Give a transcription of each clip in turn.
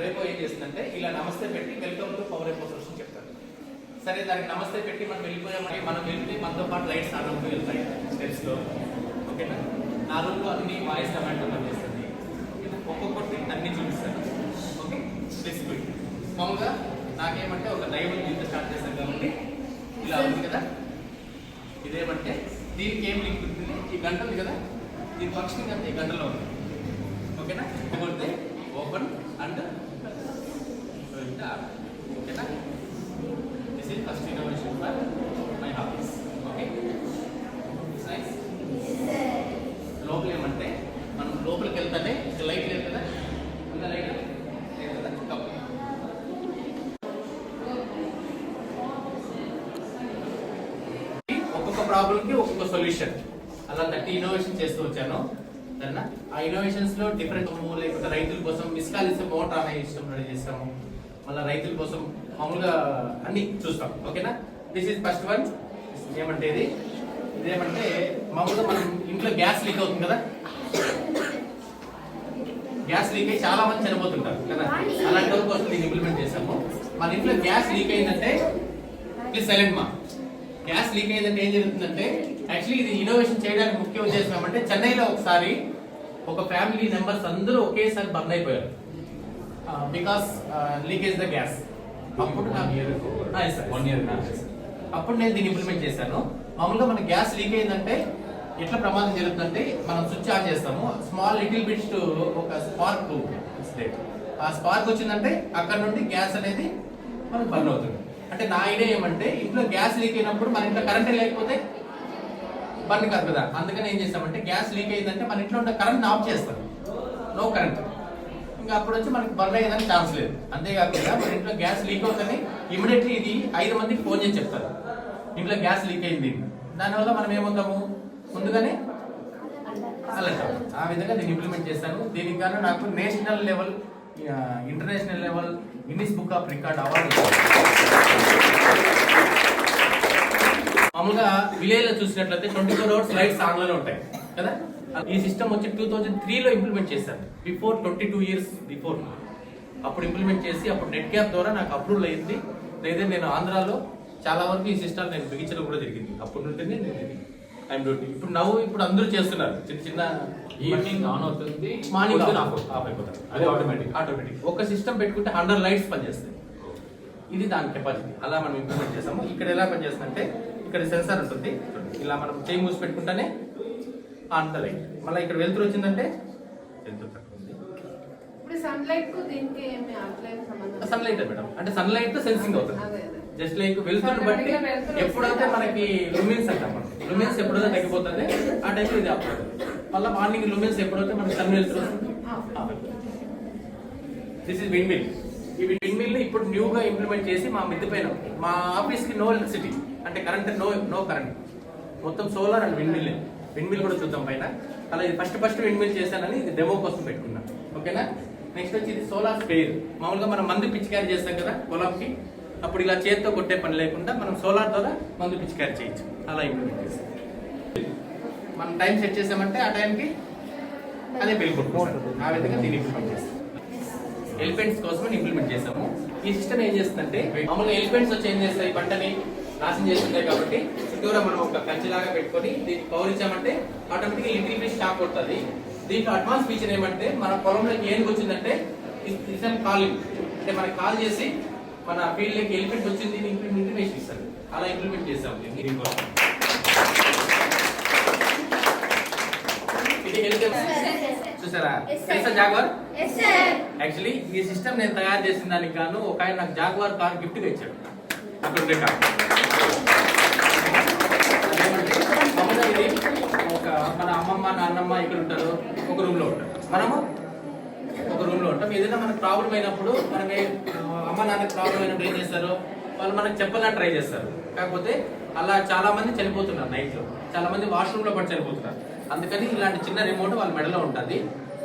రేపో ఏం చేస్తుందంటే ఇలా నమస్తే పెట్టి వెల్కమ్ టు పవర్ ఎయిర్ అని చెప్తారు. సరే దానికి నమస్తే పెట్టి మనం వెళ్ళిపోయామంటే మనం వెళ్తే మనతో పాటు లైట్స్ ఆన్ అవుతూ వెళ్తాయి. స్టెప్స్లో ఓకేనా? నా రూమ్లో అన్ని వాయిస్ కమాండ్ పనిచేస్తుంది. ఒక్కొక్కటి అన్ని చూపిస్తాను. ఓకే? స్పెసిఫిక్ మామూలుగా నాకేమంటే ఒక డైవర్ ఇంత స్టార్ట్ చేశాను కాబట్టి. ఇలా ఉంది కదా? ఇదేమంటే దీనికి ఏం లింక్ ఉంటుంది? ఈ గంటలు కదా? దీని ఫంక్షనింగ్ అంతా ఈ గంటలో ఉంది. ఓకేనా కొడితే ఓపెన్ అండ్ ఓకేనా this is first innovation for my hobbies okay nice లోపల ఏమంటే మనం లోపలికి వెళ్తానే ఇక లైట్ లేదు కదా ఉందా లైట్ లేదు కదా కప్పు ఒక్కొక్క ప్రాబ్లంకి ఒక్కొక్క సొల్యూషన్. అలా థర్టీ ఇన్నోవేషన్ చేస్తూ వచ్చాను. సరేనా? ఆ ఇన్నోవేషన్స్లో డిఫరెంట్ లేకపోతే రైతుల కోసం మిస్కాల్ ఇస్తే మోటార్ అనే ఇష్టం రెడీ చేస్తాము. మళ్ళీ రైతుల కోసం మామూలుగా అన్ని చూస్తాం. ఓకేనా? దిస్ ఇస్ ఫస్ట్ వన్ ఏమంటే ఇది? ఇదేమంటే మామూలుగా మనం ఇంట్లో గ్యాస్ లీక్ అవుతుంది కదా? గ్యాస్ లీక్ అయ్యి చాలా మంది చనిపోతుంటారు. కదా అలాంటి వరకు కోసం ఇంప్లిమెంట్ చేసాము మన ఇంట్లో గ్యాస్ లీక్ అయిందంటే ప్లీజ్ సైలెంట్ మా. గ్యాస్ లీక్ అయిందంటే ఏం జరుగుతుందంటే యాక్చువల్లీ ఇది ఇన్నోవేషన్ చేయడానికి ముఖ్య ఉద్దేశం ఏమంటే చెన్నైలో ఒకసారి ఒక ఫ్యామిలీ మెంబర్స్ అందరూ ఒకేసారి బర్న్ అయిపోయారు. బికాస్ లీకేజ్ ద గ్యాస్ అప్పుడు నాకు వన్ ఇయర్ అప్పుడు నేను దీన్ని ఇంప్లిమెంట్ చేశాను. మామూలుగా మన గ్యాస్ లీక్ అయిందంటే ఎట్లా ప్రమాదం జరుగుతుందంటే మనం స్విచ్ ఆన్ చేస్తాము. స్మాల్ లిటిల్ బిట్స్ ఒక స్పార్క్ ఆ స్పార్క్ వచ్చిందంటే అక్కడ నుండి గ్యాస్ అనేది మనకు బర్న్ అవుతుంది. అంటే నా ఐడియా ఏమంటే ఇంట్లో గ్యాస్ లీక్ అయినప్పుడు మన ఇంట్లో కరెంట్ లేకపోతే బర్న్ కాదు కదా. అందుకని ఏం చేస్తామంటే గ్యాస్ లీక్ అయిందంటే మన ఇంట్లో ఉన్న కరెంట్ ఆఫ్ చేస్తాం. నో కరెంట్ ఇంకా అప్పుడు వచ్చి మనకి బర్న్ అయ్యేదానికి ఛాన్స్ లేదు. అంతేకాకుండా మన ఇంట్లో గ్యాస్ లీక్ అవుతుంది ఇమీడియట్లీ ఇది ఐదు మందికి ఫోన్ చేసి చెప్తారు. ఇంట్లో గ్యాస్ లీక్ అయింది. దానివల్ల మనం ఏమవుతాము? ముందుగానే అలర్ట్ ఆ విధంగా నేను ఇంప్లిమెంట్ చేశాను దీనికి గాను నాకు national level international level Guinness book of record award మామూలుగా విలేజ్లో చూసినట్లయితే twenty four hours lights on ఉంటాయి కదా? ఈ సిస్టమ్ వచ్చి టూ థౌజండ్ త్రీలో ఇంప్లిమెంట్ చేశారు. Before twenty two years before అప్పుడు ఇంప్లిమెంట్ చేసి అప్పుడు నెట్ క్యాప్ ద్వారా నాకు అప్రూవల్ అయింది. లేదా నేను ఆంధ్రాలో చాలా వరకు ఈ సిస్టమ్ నేను బిగించడం కూడా జరిగింది. అప్పుడు నుండి నేను ఐఎమ్ డ్యూటీ ఇప్పుడు నవ్వు ఇప్పుడు అందరూ చేస్తున్నారు. చిన్న చిన్న ఈవినింగ్ ఆన్ అవుతుంది. మార్నింగ్ ఆఫ్ ఆఫ్ అయిపోతారు అది automatic. ఆటోమేటిక్ ఒక సిస్టమ్ పెట్టుకుంటే హండ్రెడ్ లైట్స్ పనిచేస్తాయి. ఇది దాని కెపాసిటీ అలా మనం ఇంప్లిమెంట్ చేసాము ఇక్కడ ఎలా పనిచేస్తుందంటే ఇక్కడ సెన్సార్ ఉంటుంది. ఇలా మనం చేయి మూసి పెట్టుకుంటేనే ఆన్ ద లైట్ మళ్ళీ ఇక్కడ వెళ్తురు వచ్చిందంటే సన్లైట్ మేడం. అంటే సన్లైట్తో సెన్సింగ్ అవుతుంది. జస్ట్ లైక్ వెళ్తురు బట్టి ఎప్పుడైతే. మనకి లుమిన్స్ అంటాం మనం. లుమిన్స్ ఎప్పుడైతే తగ్గిపోతుంది ఆ టైంలో ఇది ఆఫ్ మళ్ళీ మార్నింగ్ లుమిన్స్ ఎప్పుడైతే మనకి సన్ వెళ్తురు దిస్ ఇస్ విండ్ మిల్ ఈ విండ్ మిల్ ఇప్పుడు న్యూగా ఇంప్లిమెంట్ చేసి మా మిద్ది పైన మా ఆఫీస్కి నో ఎలక్ట్రిసిటీ అంటే కరెంట్ నో నో కరెంట్ మొత్తం solar and wind mill wind mill కూడా చూద్దాం పైన. అలా ఇది ఫస్ట్ ఫస్ట్ విండ్ మిల్ చేశానని ఇది డెమో కోసం పెట్టుకున్నాను ఓకేనా నెక్స్ట్ వచ్చి ఇది సోలార్ స్పేర్ మామూలుగా మనం మందు క్యారీ చేస్తాం కదా పొలంకి. అప్పుడు ఇలా చేతితో కొట్టే పని లేకుండా మనం సోలార్ ద్వారా మందు పిచికారీ చేయొచ్చు. అలా ఇంప్లిమెంట్ చేస్తాం. మనం టైం సెట్ చేసామంటే ఆ టైంకి అదే బిల్ ఆ విధంగా దీన్ని ఇంప్లిమెంట్ చేస్తాం. ఎలిఫెంట్స్ కోసం ఇంప్లిమెంట్ చేసాము. ఈ సిస్టమ్ ఏం చేస్తుందంటే మామూలుగా ఎలిఫెంట్స్ వచ్చి ఏం చేస్తాయి? పంటని నాశనం చేస్తుంటాయి కాబట్టి చుట్టూరా మనం ఒక కంచిలాగా పెట్టుకొని దీనికి పవర్ ఇచ్చామంటే ఆటోమేటిక్గా లిటిల్ బిట్ స్టాప్ కొడుతుంది. దీంట్లో అడ్వాన్స్ ఫీచర్ ఏమంటే మన పొలంలోకి ఏనుగు వచ్చిందంటే ఇసన్ కాలింగ్ అంటే మనకి కాల్ చేసి మన ఫీల్డ్లోకి ఎలిఫెంట్ వచ్చింది ఇంప్లిమెంటేషన్ ఇస్తారు అలా ఇంప్లిమెంట్ చేసాం దీన్ని దీనికోసం చూసారా? తెలుసా జాగ్వర్? యాక్చువల్లీ ఈ సిస్టమ్ నేను తయారు చేసిన దానికి గాను ఒక ఆయన నాకు జాగ్వార్ కార్ గిఫ్ట్గా ఇచ్చాడు. అక్కడ ఉండే కార్. ఒక మన అమ్మమ్మ నాన్నమ్మ ఇక్కడ ఉంటారు. ఒక రూమ్లో ఉంటారు. మనము ఒక రూమ్ మనం ఏదైనా మనకు ప్రాబ్లం అయినప్పుడు మనం అమ్మ నాన్నకి ప్రాబ్లం అయినప్పుడు ఏం చేస్తారు? వాళ్ళు మనకు చెప్పాలని ట్రై చేస్తారు. కాకపోతే అలా చాలా మంది చనిపోతున్నారు నైట్లో. చాలా మంది వాష్రూమ్లో పడి చనిపోతున్నారు. అందుకని ఇలాంటి చిన్న రిమోట్ వాళ్ళ మెడలో ఉంటుంది.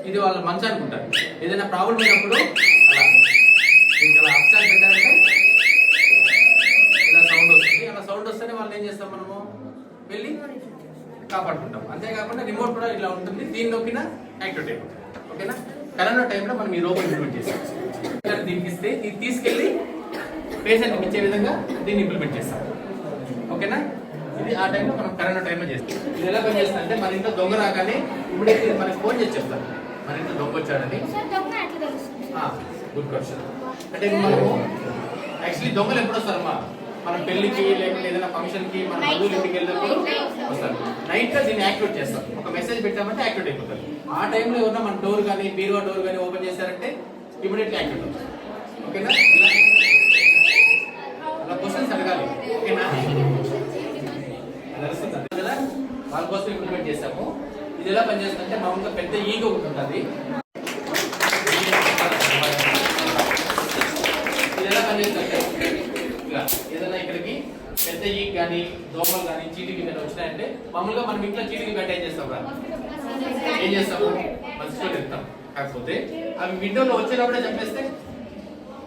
ఇది వాళ్ళ మంచి అనుకుంటారు. ఏదైనా ప్రాబ్లం అయినప్పుడు అలా. దీనికి అలా పెట్టారంటే ఇలా సౌండ్ వస్తుంది. అలా సౌండ్ వస్తేనే వాళ్ళు ఏం చేస్తాం మనము? వెళ్ళి కాపాడుకుంటాం. అంతేకాకుండా రిమోట్ కూడా ఇలా ఉంటుంది. దీని నొక్కిన యాక్టివేట్ అయిపోతుంది. ఓకేనా? కరోనా టైంలో మనం ఈ రోబో ఇంప్లిమెంట్ చేస్తాం దీనికి ఇస్తే ఇది తీసుకెళ్ళి పేషెంట్కి ఇచ్చే విధంగా దీన్ని ఇంప్లిమెంట్ చేస్తాం. ఓకేనా? ఇది ఆ టైంలో మనం కరోనా టైంలో చేస్తాం. ఇది ఎలా పనిచేస్తుంది అంటే మన ఇంట్లో దొంగ రాగానే ఇప్పుడే ఇది మనకి ఫోన్ చేసి చెప్తాం. మన ఇంట్లో దొంగ వచ్చాడని. Good question. అంటే మనము యాక్చువల్లీ దొంగలు ఎప్పుడు వస్తారమ్మా? మనం పెళ్ళికి లేకపోతే ఏదైనా ఫంక్షన్కి మన బంధువుల ఇంటికి వెళ్ళినప్పుడు వస్తారు. నైట్ దీన్ని యాక్టివేట్ చేస్తాం ఒక మెసేజ్ పెట్టామంటే యాక్టివేట్ అయిపోతారు. ఆ టైంలో ఎవరన్నా మన డోర్ కానీ బీరువా డోర్ కానీ ఓపెన్ చేశారంటే ఇమీడియట్లీ యాక్టివేట్ అవుతుంది ఓకేనా? అలా క్వశ్చన్స్ అడగాలి. ఓకేనా? వాళ్ళ కోసం ఇంప్లిమెంట్ చేసాము ఇది ఎలా పనిచేస్తుందంటే మామూలుగా పెద్ద ఈగ ఉంటుంది. మామూలుగా మనం ఇంట్లో చీటికి గట్ట ఏం చేస్తాం రా? ఏం చేస్తాము? మనిషితో వెళ్తాం కాకపోతే అవి విండోలో వచ్చేటప్పుడే చెప్పేస్తే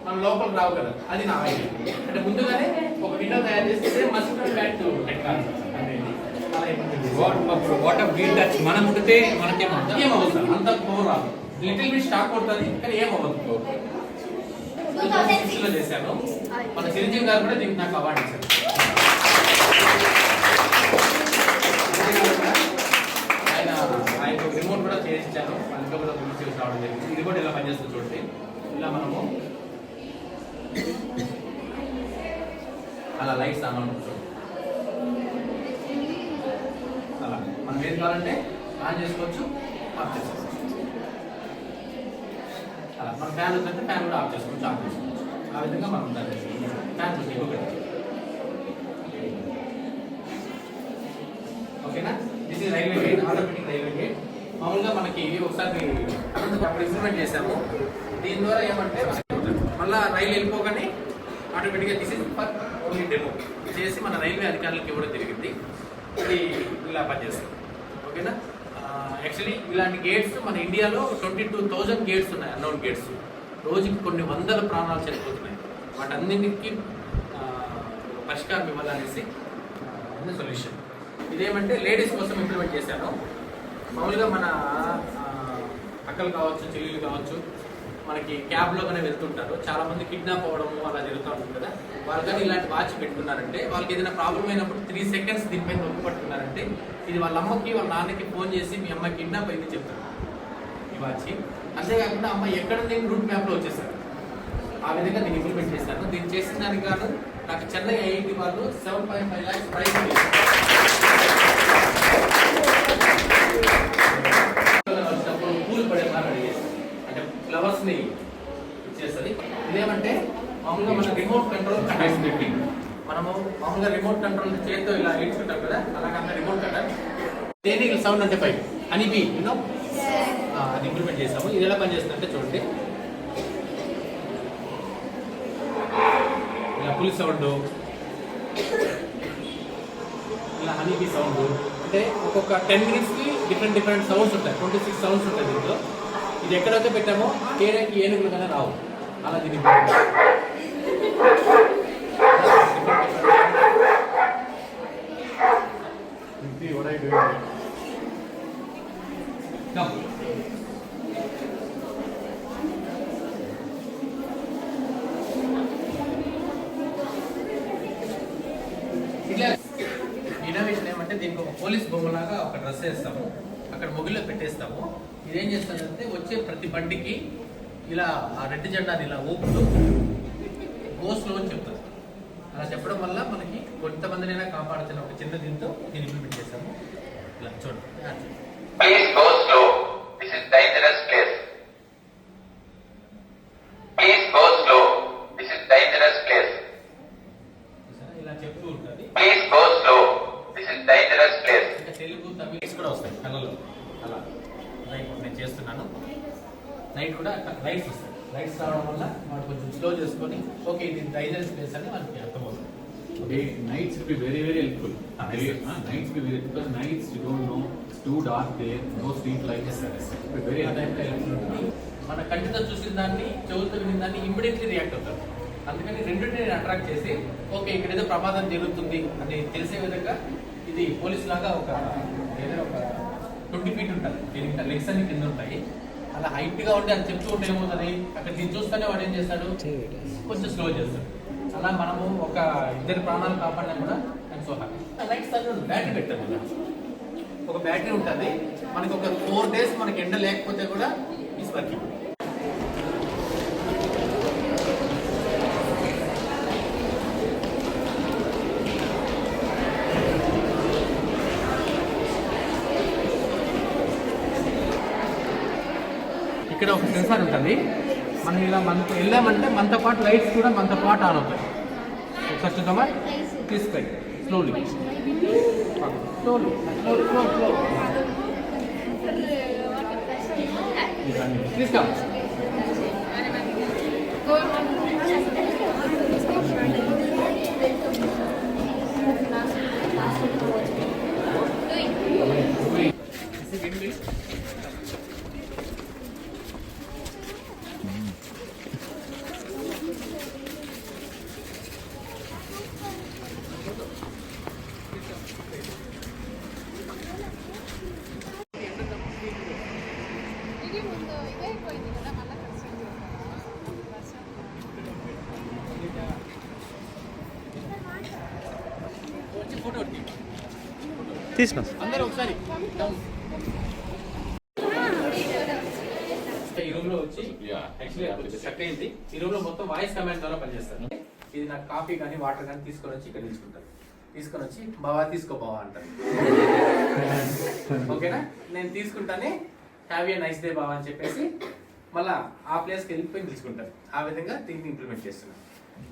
మన లోపలికి రావు కదా. అది నా ఐడియా అంటే ముందుగానే ఒక విండో తయారు చేస్తే మస్కిటో బ్యాట్ టెక్నాలజీ అనేది అలా implement చేస్తాం. వాట్ ఆఫ్ వీల్ టచ్ మనం ఉంటే మనకేమంతా ఏం అవ్వదు సార్ అంత పవర్ రాదు. లిటిల్ బిట్ స్టాక్ కొడుతుంది కానీ ఏం అవ్వదు టూ థౌసండ్ సిక్స్లో చేశాను. మన చిరంజీవి గారు కూడా దీనికి నాకు అవార్డు ఇచ్చారు. రిమోట్ కూడా అందులో కూడా పూర్తి చేసి రావడం జరిగింది. ఇది కూడా ఇలా పనిచేస్తుంది చూడండి. ఇలా మనము అలా లైట్స్ ఆన్ ఉంటుంది అలా. మనం ఏది కావాలంటే ఆన్ చేసుకోవచ్చు ఆఫ్ చేసుకోవచ్చు. అలా. మన ఫ్యాన్ ఉందంటే ఫ్యాన్ కూడా ఆఫ్ చేసుకోవచ్చు ఆఫ్ చేసుకోవచ్చు. ఆ విధంగా మనం దాన్ని ఫ్యాన్ చూసి ఒకటి ఓకేనా? ఇది railway gate automatic railway gate మామూలుగా మనకి ఒకసారి అప్పుడు ఇంప్లిమెంట్ చేశాము. దీని ద్వారా ఏమంటే మళ్ళీ రైలు వెళ్ళిపోగానే ఆటోమేటిక్గా తీసి ఫర్ ఓన్లీ డెమో చేసి మన రైల్వే అధికారులకు ఇవ్వడం జరిగింది. ఇది ఇలా పనిచేస్తుంది. ఓకేనా? యాక్చువల్లీ ఇలాంటి గేట్స్ మన ఇండియాలో ట్వంటీ టూ థౌజండ్ గేట్స్ ఉన్నాయి అన్నౌన్ గేట్స్ రోజుకి కొన్ని వందల ప్రాణాలు చనిపోతున్నాయి. వాటన్నిటికీ పరిష్కారం ఇవ్వాలనేసి సొల్యూషన్ ఇదేమంటే లేడీస్ కోసం ఇంప్లిమెంట్ చేశాను. మామూలుగా మన అక్కలు కావచ్చు చెల్లెలు కావచ్చు మనకి క్యాబ్లో కానీ వెళ్తుంటారు. చాలా మంది కిడ్నాప్ అవ్వడము అలా జరుగుతూ ఉంటుంది కదా. వాళ్ళు కానీ ఇలాంటి వాచ్ పెట్టుకున్నారంటే వాళ్ళకి ఏదైనా ప్రాబ్లం అయినప్పుడు త్రీ సెకండ్స్ దీనిపైన నొక్కి పట్టుకున్నారంటే ఇది వాళ్ళ అమ్మకి వాళ్ళ నాన్నకి ఫోన్ చేసి మీ అమ్మాయి కిడ్నాప్ అయింది చెప్తారు ఈ వాచ్. అంతేకాకుండా అమ్మ ఎక్కడ నేను రూట్ మ్యాప్లో వచ్చేసాను ఆ విధంగా నేను ఇంప్లిమెంట్ చేశాను దీన్ని చేసిన దానికి గాను నాకు చెన్నై ఐఐటి వాళ్ళు seven point five lakhs prize ని ఇచ్చేస్తుంది. ఇదేమంటే మామూలుగా మన రిమోట్ కంట్రోల్ కంట్రోల్ పెట్టింగ్ మనము మామూలుగా రిమోట్ కంట్రోల్ చేతితో ఇలా ఇచ్చుకుంటాం కదా అలాగంత రిమోట్ కంట్రోల్ తేనీగల సౌండ్ అంటే పై అనిపి యూనో అది ఇంప్లిమెంట్ చేసాము ఇది ఎలా పనిచేస్తుందంటే చూడండి. ఇలా పులి సౌండ్ ఇలా హనీబీ సౌండ్ అంటే ఒక్కొక్క టెన్ మినిట్స్కి డిఫరెంట్ డిఫరెంట్ సౌండ్స్ ఉంటాయి. ట్వంటీ సిక్స్ సౌండ్స్ ఉంటాయి దీంట్లో. ఇది ఎక్కడైతే పెట్టామో ఏరియాకి ఏనుగులు కన్నా రావు. అలా దీన్ని ఇట్లా ఇన్నోవేషన్ ఏమంటే దీనికి ఒక పోలీస్ బొమ్మలాగా ఒక డ్రెస్ వేస్తాము అక్కడ మొగిలో పెట్టేస్తాము ఇదేం చేస్తుందంటే వచ్చే ప్రతి బండికి ఇలా ఆ రెడ్ జెండాని ఇలా ఊపుతూ గోస్లో అని చెప్తారు. అలా చెప్పడం వల్ల మనకి కొంతమందినైనా కాపాడుతున్న ఒక చిన్న దీంతో దీన్ని ఇంప్లిమెంట్ చేశాము. ఇలా చూడండి ఆ చూడండి. Please go slow. This is dangerous place. Please go slow. This is dangerous place. చూసారా? ఇలా చెప్తూ ఉంటుంది Please go slow. This is dangerous place. ఇంకా తెలుగు తమిళ్ కూడా వస్తాయి కళ్ళలో అలా రైట్ నేను చేస్తున్నాను నైట్ కూడా లైట్స్ వస్తాయి లైట్స్ రావడం వల్ల వాడు కొంచెం స్లో చేసుకొని ఓకే ఇది డైజర్ స్పేస్ అని మనకి అర్థమవుతుంది Okay, will be very, very helpful. Ah, yes, sir. ah, nights be very, because nights you don't know, it's too dark there, no street lights. Yes, sir, yes, sir. Will be very helpful. మన కంటితో చూసిన దాన్ని చెవులతో విని దాన్ని immediately react అవుతారు అందుకని రెండింటిని అట్రాక్ట్ చేసి ఓకే ఇక్కడ ఏదో ప్రమాదం జరుగుతుంది అని తెలిసే విధంగా ఇది పోలీస్ లాగా ఒక ఏదైనా ఒక ట్వంటీ ఫీట్ ఉంటుంది దీనికి లెగ్స్ అన్ని కింద ఉంటాయి అలా హైట్గా ఉంటే అది చెప్తూ ఉంటే ఏమవుతుంది అక్కడ దీన్ని చూస్తేనే వాడు ఏం చేస్తాడు కొంచెం స్లో చేస్తాడు అలా మనము ఒక ఇద్దరి ప్రాణాలు కాపాడినా కూడా I'm so happy lights battery పెట్టారు కదా. ఒక బ్యాటరీ ఉంటుంది. మనకి ఒక ఫోర్ డేస్ మనకి ఎండ లేకపోతే కూడా ఇస్ వర్కింగ్ ఇక్కడ ఒక సెన్సార్ ఉంటుంది. మనం ఇలా మనతో వెళ్ళామంటే మనతో పాటు లైట్స్ కూడా మనతో పాటు ఆన్ అవుతాయి. ఒకసారి చూద్దామా? తీసుకొని slowly slowly slow slow slow తీసుకో ఇది ముందు ఇదే అయిపోయింది కదా మళ్ళీ కన్స్ట్రక్ట్ వచ్చి ఫోటో ఒకటి తీసిన అందరూ ఒకసారి. ఈ రూమ్లో వచ్చి యాక్చువల్లీ చక్క అయింది. ఈ రూమ్లో మొత్తం వాయిస్ కమాండ్ ద్వారా పనిచేస్తారు. ఇది నాకు కాఫీ కానీ వాటర్ కానీ తీసుకొని వచ్చి ఇక్కడ తీసుకుంటారు తీసుకొని వచ్చి బావా తీసుకో బావా అంటారు. ఓకేనా? నేను తీసుకుంటానే హ్యావ్ ఏ నైస్ డే బావా అని చెప్పేసి మళ్ళా ఆ ప్లేస్కి వెళ్ళిపోయి తీసుకుంటారు ఆ విధంగా దీన్ని ఇంప్లిమెంట్ చేస్తున్నాను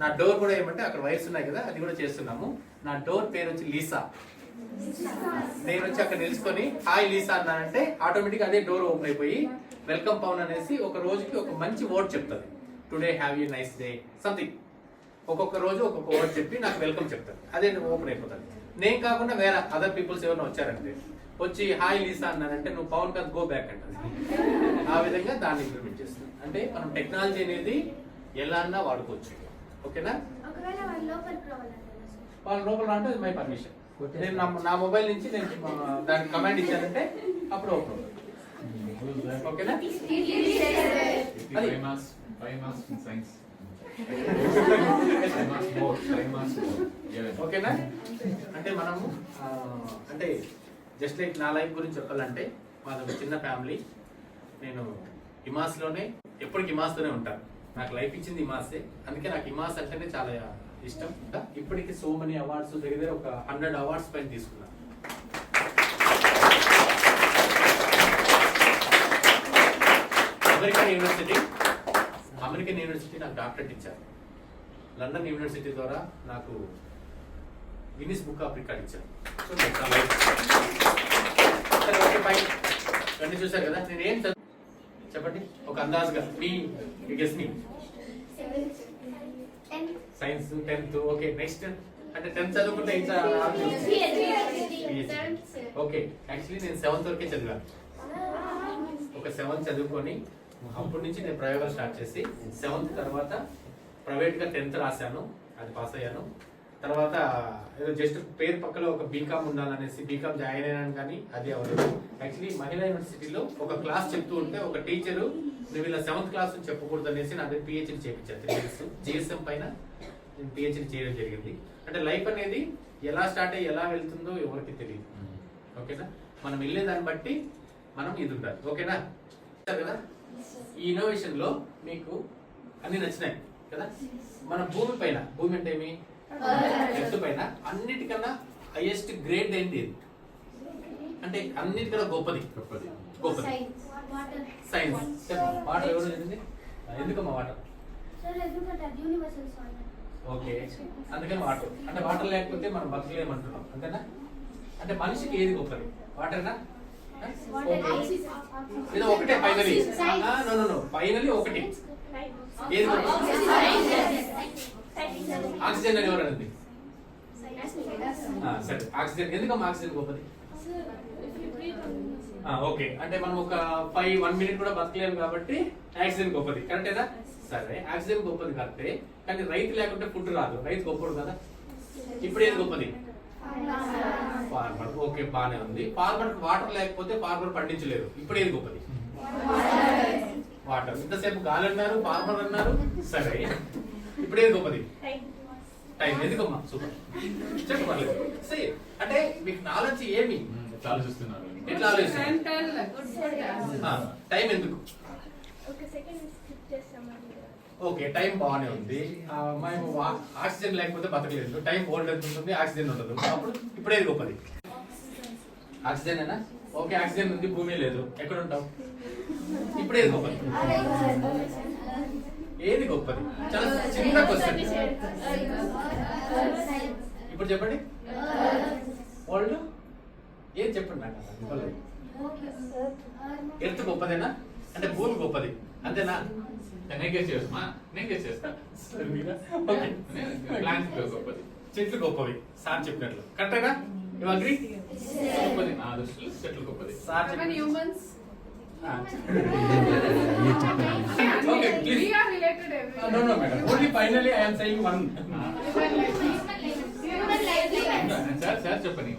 నా డోర్ కూడా ఏమంటే అక్కడ వైర్స్ ఉన్నాయి కదా అది కూడా చేస్తున్నాము. నా డోర్ పేరు వచ్చి లీసా నేను వచ్చి అక్కడ నిలుచుకొని హాయ్ లీసా అన్నానంటే ఆటోమేటిక్ అదే డోర్ ఓపెన్ అయిపోయి వెల్కమ్ పవన్ అనేసి ఒక రోజుకి ఒక మంచి వర్డ్ చెప్తుంది. Today have you nice day something ఒక్కొక్క రోజు ఒక్కొక్క వర్డ్ చెప్పి నాకు వెల్కమ్ చెప్తారు అదే ఓపెన్ అయిపోతుంది. నేను కాకుండా వేరే అదర్ పీపుల్స్ ఎవరైనా వచ్చారంటే వచ్చి హాయ్ లీసా అన్నానంటే నువ్వు పవన్ కాదు గో బ్యాక్ అంటుంది ఆ విధంగా దాన్ని ఇంప్లిమెంట్ చేస్తుంది అంటే మనం టెక్నాలజీ అనేది ఎలా అన్నా వాడుకోవచ్చు. ఓకేనా? వాళ్ళ లోపల అంటే మై పర్మిషన్ నేను నా నా మొబైల్ నుంచి నేను దానికి కమాండ్ ఇచ్చానంటే అప్పుడు ఓపెన్ ఓకేనా? అది. Yeah. ఓకేనా? అంటే మనము అంటే జస్ట్ లైక్ నా లైఫ్ గురించి చెప్పాలంటే మాది ఒక చిన్న ఫ్యామిలీ నేను హిమాస్లోనే ఎప్పటికి హిమాస్తోనే ఉంటాను నాకు లైఫ్ ఇచ్చింది హిమాసే. అందుకే నాకు హిమాస్ అంటేనే చాలా ఇష్టం. ఇప్పటికి సో మెనీ అవార్డ్స్ దగ్గర ఒక హండ్రెడ్ అవార్డ్స్ పైన తీసుకున్నాను అమెరికన్ యూనివర్సిటీ అమెరికన్ యూనివర్సిటీ నాకు డాక్టరేట్ ఇచ్చారు. లండన్ యూనివర్సిటీ ద్వారా నాకు గిన్నిస్ బుక్ ఆఫ్ రికార్డ్ ఇచ్చారు. సో రెండు చాలా చూశారు కదా? నేను ఏం చదువు చెప్పండి. ఒక అందాజుగా. మీ గెస్ మీ. Science tenth okay next. అంటే టెన్త్ చదువుకుంటే ఓకే యాక్చువల్లీ నేను సెవెంత్ వరకే చదివాను. ఒక సెవెంత్ చదువుకొని అప్పటి నుంచి నేను ప్రయోగాలు స్టార్ట్ చేసి సెవెంత్ తర్వాత ప్రైవేట్గా టెన్త్ రాశాను. అది పాస్ అయ్యాను. తర్వాత ఏదో జస్ట్ పేరు పక్కలో ఒక బీకామ్ ఉండాలనేసి బీకామ్ జాయిన్ అయ్యాను కానీ అది అవ్వలేదు. యాక్చువల్లీ మహిళా యూనివర్సిటీలో ఒక క్లాస్ చెప్తూ ఉంటే ఒక టీచరు నువ్వు ఇలా సెవెంత్ క్లాస్ చెప్పకూడదు అనేసి నా దగ్గర పిహెచ్డి ఇయర్స్. జిఎస్ఎం పైన నేను పిహెచ్డి చేయడం జరిగింది. అంటే లైఫ్ అనేది ఎలా స్టార్ట్ అయ్యి ఎలా వెళ్తుందో ఎవరికి తెలియదు. ఓకేనా? మనం వెళ్ళే దాన్ని బట్టి మనం ఇది ఉండాలి. ఓకేనా? కదా? ఈ ఇన్నోవేషన్లో మీకు అన్ని నచ్చినాయి కదా? మన భూమి పైన భూమి అంటే ఏమి? ఎత్తు పైన అన్నిటికన్నా హైయెస్ట్ గ్రేడ్ ఏంటి? అంటే అన్నిటికన్నా గొప్పది. గొప్పది. గొప్పది. వాటర్ సైన్స్ వాటర్ ఎవరు ఎందుకమ్మా వాటర్? ఓకే. అందుకని వాటర్. అంటే వాటర్ లేకపోతే మనం బతకలేమంటున్నాం. అంతేనా? అంటే మనిషికి ఏది గొప్పది? వాటర్నా? ఇది ఒకటే finally. No no no. Finally ఒకటి. ఏది ఆక్సిజన్ అని ఎవరు అన్నది? సరే. ఆక్సిజన్. ఎందుకమ్మా ఆక్సిజన్ గొప్పది? ఓకే. అంటే మనం ఒక ఫైవ్ వన్ మినిట్ కూడా బతకలేము కాబట్టి ఆక్సిజన్ గొప్పది. కరెక్టేనా? సరే ఆక్సిజన్ గొప్పది కరెక్టే కానీ రైతు లేకుంటే ఫుడ్ రాదు. రైతు గొప్పడు కదా? ఇప్పుడు ఏది గొప్పది? ఫార్మర్ ఓకే బానే ఉంది. ఫార్మర్ వాటర్ లేకపోతే ఫార్మర్ పండించలేరు. ఇప్పుడు ఏది గొప్పది? వాటర్ ఇంతసేపు గాలి అన్నారు ఫార్మర్ అన్నారు. సరే. ఇప్పుడు ఏది గొప్పది? టైం ఎందుకమ్మా? సూపర్ చెప్పు పర్లేదు. సరే అంటే మీకు నాలెడ్జ్ ఏమి? ఎట్లా ఆలోచిస్తున్నారు? ఎట్లా టైం ఎందుకు? ఒక సెకండ్ స్కిప్ ఓకే టైం బాగానే ఉంది. మేము ఆక్సిజన్ లేకపోతే బతకలేదు. టైం ఓల్డ్ ఉంటుంది ఆక్సిజన్ ఉండదు అప్పుడు ఇప్పుడు గొప్పది ఆక్సిజన్ ఏనా ఓకే ఆక్సిజన్ ఉంది భూమి లేదు. ఎక్కడ ఉంటావు? ఇప్పుడు గొప్పది ఏది గొప్పది? చాలా చిన్న క్వశ్చన్ ఇప్పుడు చెప్పండి. ఓల్డ్? ఏది చెప్పండి నాకు. ఎర్త్ గొప్పదేనా? అంటే భూమి గొప్పది. అంతేనా? నేను గెస్ చేస్తా నేను గెస్ చేస్తా? గొప్పది. చెట్లు గొప్పవి. సార్ చెప్పినట్లు. కరెక్టేనా యు అగ్రీ గొప్పది. నా దృష్టిలో చెట్లు గొప్పది. సార్ Even చెప్పిన humans, okay we please are related everywhere. No no madam only finally I am saying one sir sir చెప్పని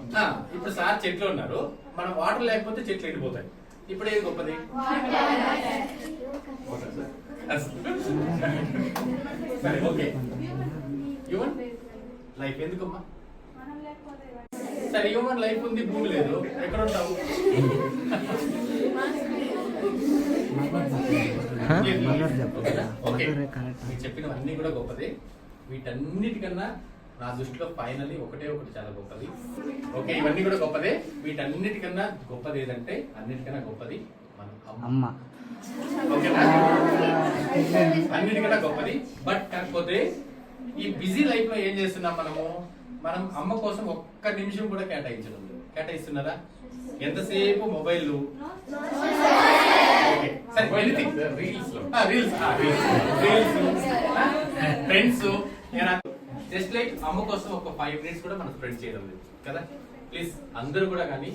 ఇప్పుడు సార్ చెట్లు ఉన్నారు. మనం వాటర్ లేకపోతే చెట్లు ఎండిపోతాయి. ఇప్పుడు ఏది గొప్పది? సరే ఓకే. హ్యూమన్ లైఫ్ ఎందుకమ్మా? సరే హ్యూమన్ లైఫ్ ఉంది భూమి లేదు. ఎక్కడ ఉంటావు ఓకే. చెప్పినవన్నీ కూడా గొప్పది. వీటన్నిటికన్నా నా దృష్టిలో ఫైనల్లీ ఒకటే ఒకటి చాలా గొప్పది. ఓకే ఇవన్నీ కూడా గొప్పదే. వీటన్నిటికన్నా గొప్పది ఏదంటే అన్నిటికన్నా గొప్పది మన అమ్మ. ఓకేనా అన్నిటికన్నా గొప్పది. బట్ కాకపోతే ఈ బిజీ లైఫ్లో ఏం చేస్తున్నాం మనము? మనం అమ్మ కోసం ఒక్క నిమిషం కూడా కేటాయించడం లేదు. కేటాయిస్తున్నారా? ఎంతసేపు మొబైల్? ఓకే సరే ఎనీథింగ్ రీల్స్లో. Reels reels friends just like అమ్మ కోసం ఒక ఫైవ్ మినిట్స్ కూడా మనం స్పెండ్ చేయడం లేదు. కదా? ప్లీజ్ అందరూ కూడా కానీ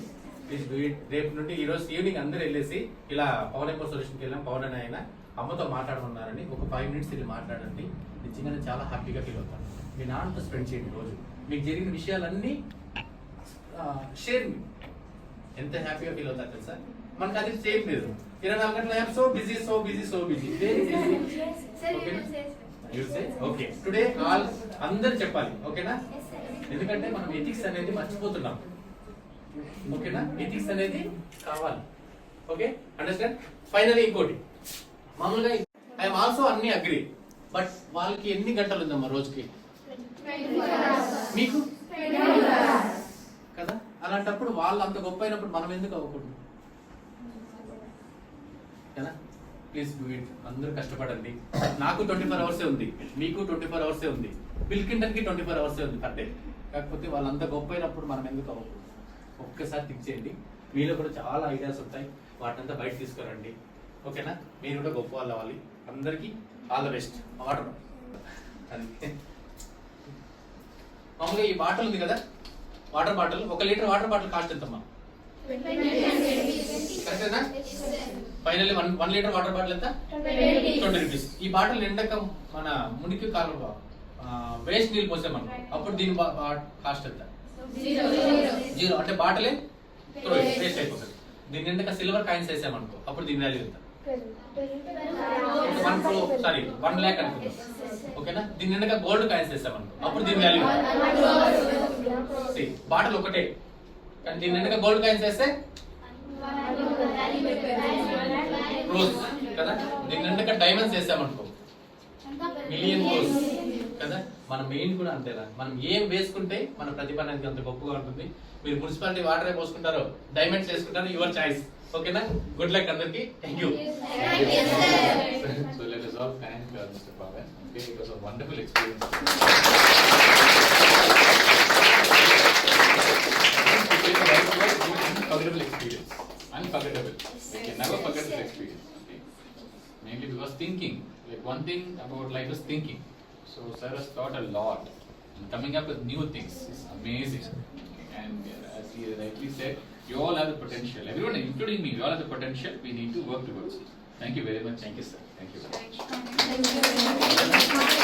ప్లీజ్ డూ ఇట్ రేపు నుండి ఈ రోజు ఈవినింగ్ అందరూ వెళ్ళేసి ఇలా పవన్ ఎకో సొల్యూషన్కి వెళ్ళాం. పవన్ అని ఆయన అమ్మతో మాట్లాడమన్నారని ఒక ఫైవ్ మినిట్స్ వెళ్ళి మాట్లాడండి. నిజంగానే చాలా హ్యాపీగా ఫీల్ అవుతాను మీ నాన్నతో స్పెండ్ చేయండి రోజు. మీకు జరిగిన విషయాలన్నీ షేర్ మీ. ఎంత హ్యాపీగా ఫీల్ అవుతారు తెలుసా? మనకు అది సేమ్ లేదు. ఇరవై నాలుగు గంటల so busy so busy so busy okay today all అందరు చెప్పాలి. ఓకేనా? ఎందుకంటే మనం ఎథిక్స్ అనేది మర్చిపోతున్నాం. ఓకేనా? ఎథిక్స్ అనేది కావాలి. ఓకే అండర్స్టాండ్ ఫైనల్ ఇంకోటి. మామూలుగా ఐఎమ్ ఆల్సో అన్ని అగ్రి బట్ వాళ్ళకి ఎన్ని గంటలు ఉందమ్మా రోజుకి? మీకు? కదా? అలాంటప్పుడు వాళ్ళు అంత గొప్ప అయినప్పుడు మనం ఎందుకు అవ్వకూడదు? కదా? Please do it. అందరూ కష్టపడండి. నాకు ట్వంటీ ఫోర్ అవర్సే ఉంది. మీకు ట్వంటీ ఫోర్ అవర్సే ఉంది. బిల్కింటన్కి ట్వంటీ ఫోర్ అవర్సే ఉంది పర్ డే. కాకపోతే వాళ్ళంత గొప్ప అయినప్పుడు మనం ఎందుకు అవ్వకూడదు? ఒక్కసారి థింక్ చేయండి. మీలో కూడా చాలా ఐడియాస్ ఉంటాయి. వాటినంతా బయట తీసుకురండి. ఓకేనా? మీరు కూడా గొప్ప వాళ్ళు అవ్వాలి. అందరికీ ఆల్ ద బెస్ట్. వాటర్. అది. మామూలుగా ఈ బాటిల్ ఉంది కదా? Water bottle. ఒక లీటర్ వాటర్ బాటిల్ కాస్ట్ ఎంతమ్మా? కరెక్టేనా finally one one litre water bottle ఎంత? ట్వంటీ రూపీస్ ఈ బాటిల్ నిండక మన మునికి కాలు వేస్ట్ నీళ్ళు పోసామనుకో అప్పుడు దీని కాస్ట్ ఎంత? జీరో అంటే బాటిలే వేస్ట్ అయిపోతుంది. దీని నిండక సిల్వర్ కాయిన్స్ వేసామనుకో అప్పుడు దీని వాల్యూ ఎంత? One crore sorry one lakh అనుకుందాం. ఓకేనా? దీని నిండక గోల్డ్ కాయిన్స్ వేసామనుకో అప్పుడు దీని వాల్యూ బాటిల్ ఒకటే. కానీ దీని నిండక గోల్డ్ కాయిన్స్ వేస్తే రోజ్ కదా? దీని నిండక డైమండ్స్ వేసామనుకో. మిలియన్ రోజ్ కదా? మన మెయిన్ కూడా అంతేలా మనం ఏం వేసుకుంటే మన ప్రతిభ అనేది అంత గొప్పగా ఉంటుంది. మీరు మున్సిపాలిటీ వాటర్ పోసుకుంటారో డైమండ్స్ వేసుకుంటారో యువర్ చాయిస్ ఓకేనా? గుడ్ లక్ అందరికి. Thank you So let us all thank uh, Mr. Pavan. Okay, it was a wonderful experience. Unforgettable experience. Unforgettable unforgettable. We can never forget this experience. Okay? Mainly because thinking, like one thing about life is thinking. So sir has taught a lot. And coming up with new things is amazing. And uh, as he rightly said, you all have the potential. Everyone, including me, we all have the potential. We need to work towards it. Thank you very much. Thank you, sir. Thank you very much.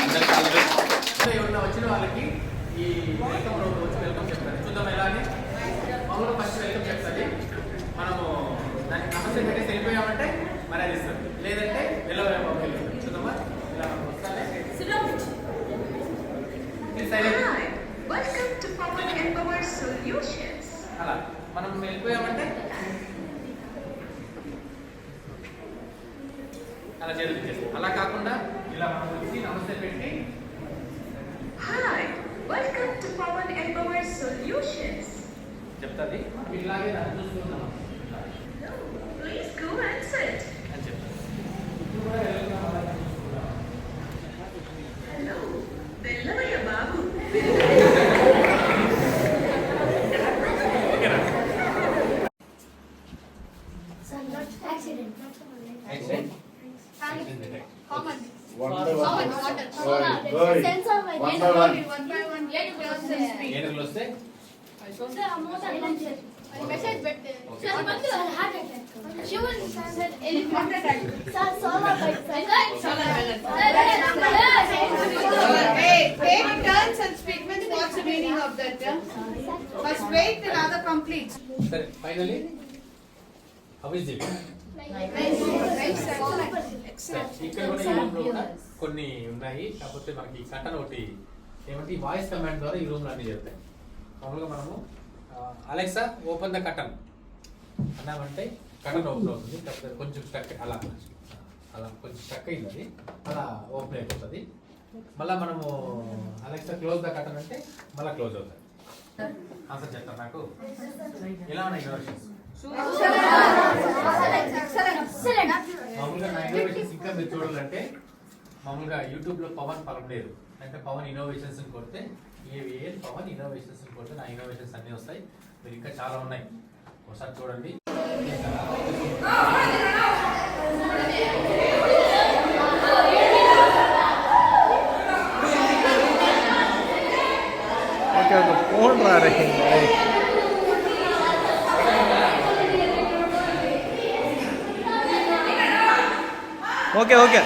అందరికీ all the best. So ఎవరైనా వచ్చిన వాళ్ళకి ఈ welcome రోజు వచ్చి welcome చెప్తారు చూద్దాం ఎలా అని మామూలుగా ఫస్ట్ వెల్కమ్ చెప్తుంది మనము దానికి నమస్తే పెట్టేసి వెళ్ళిపోయామంటే మరి అది ఇస్తాం లేదంటే వెళ్ళవేమో వెళ్ళిపోతాం చూద్దామా? ఇలా వస్తానే. అలా మనం వెళ్ళిపోయామంటే అలా చేస్తాం. అలా కాకుండా ఇలా మనం వచ్చి నమస్తే పెట్టి Hi, welcome to Power Empower Solutions. చెప్తుంది? ఇలాగే చూసుకుందాం No, please go and sit. అని చెప్తాను Hello, Bellavaya Babu. Accident. Accident? Common. Wonderful. Solar. Good. Sensor by One the- by one. One by one. Let it down and speak. ఏనుగులు వస్తే Sir, a motor launcher. Message but Sir, but the heart attack. She was said Heart attack. Sir, solar by Solar Solar. Hey, take turns and speak what's the meaning of that? First wait till other completes. సరే ఫైనలీ అభిజిత్ ఇక్కడ కూడా ఈ రూమ్లో కూడా కొన్ని ఉన్నాయి కాకపోతే మనకి ఈ కట్టన్ ఒకటి ఏమంటే ఈ వాయిస్ కమాండ్ ద్వారా ఈ రూమ్లో అన్ని జరుగుతాయి మామూలుగా మనము అలెక్సా ఓపెన్ ద కటన్ అన్నామంటే కటన్ ఓపెన్ అవుతుంది కాకపోతే కొంచెం స్టక్ అలా అలా కొంచెం స్టక్ అయింది అది. అలా ఓపెన్ అయిపోతుంది. మళ్ళీ మనము అలెక్సా క్లోజ్ ద కటన్ అంటే మళ్ళీ క్లోజ్ అవుతుంది. ఆన్సర్ చెప్తాను నాకు. ఎలా ఉన్నాయి ఇన్నోవేషన్స్ మామూలుగా నా ఇన్నోవేషన్స్ ఇంకా మీరు చూడాలంటే మామూలుగా యూట్యూబ్లో పవన్ పలమలేదు అంటే పవన్ ఇన్నోవేషన్స్ అని కొడితే ఏవిఏ పవన్ ఇన్నోవేషన్స్ అని కొడితే నా ఇన్నోవేషన్స్ అన్ని వస్తాయి. మీరు ఇంకా చాలా ఉన్నాయి. ఒకసారి చూడండి. ఓకే ఓకే ఫోన్ రా రే ఓకే ఓకే